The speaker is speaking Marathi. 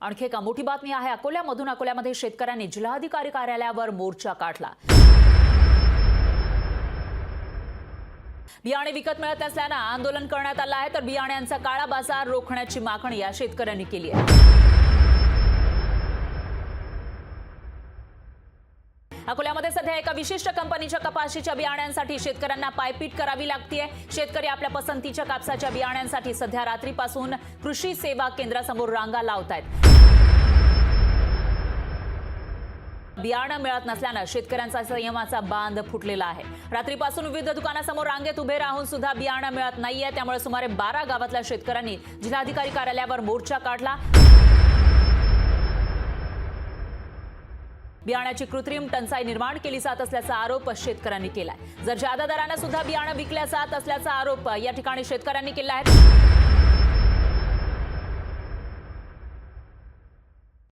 आणखी एका मोठी बातमी आहे अकोल्यामधून अकोल्यामध्ये शेतकऱ्यांनी जिल्हाधिकारी कार्यालयावर मोर्चा काढला. बियाणे विकत मिळत नसल्यानं आंदोलन करण्यात आलं आहे तर बियाण्यांचा काळा बाजार रोखण्याची मागणी या शेतकऱ्यांनी केली आहे. अकोल्यामध्ये सध्या एका विशिष्ट कंपनीच्या कपाशीच्या बियाण्यांसाठी शेतकऱ्यांना पायपीट करावी लागतीये. शेतकरी आपल्या पसंतीच्या कापसाच्या बियाण्यांसाठी सध्या रात्रीपासून कृषी सेवा केंद्रासमोर रांगा लावत आहेत बियाणं मिळत नसल्यानं शेतकऱ्यांचा संयमाचा बांध फुटलेला आहे. रात्रीपासून विविध दुकानासमोर रांगेत उभे राहून सुद्धा बियाणं मिळत नाहीये. त्यामुळे सुमारे बारा गावातल्या शेतकऱ्यांनी जिल्हाधिकारी कार्यालयावर मोर्चा काढला. बियाण्याची कृत्रिम टंचाई निर्माण केली जात असल्याचा आरोप शेतकऱ्यांनी केलाय. जर जादा दरानं सुद्धा बियाणं विकल्या जात असल्याचा आरोप या ठिकाणी शेतकऱ्यांनी केला आहे.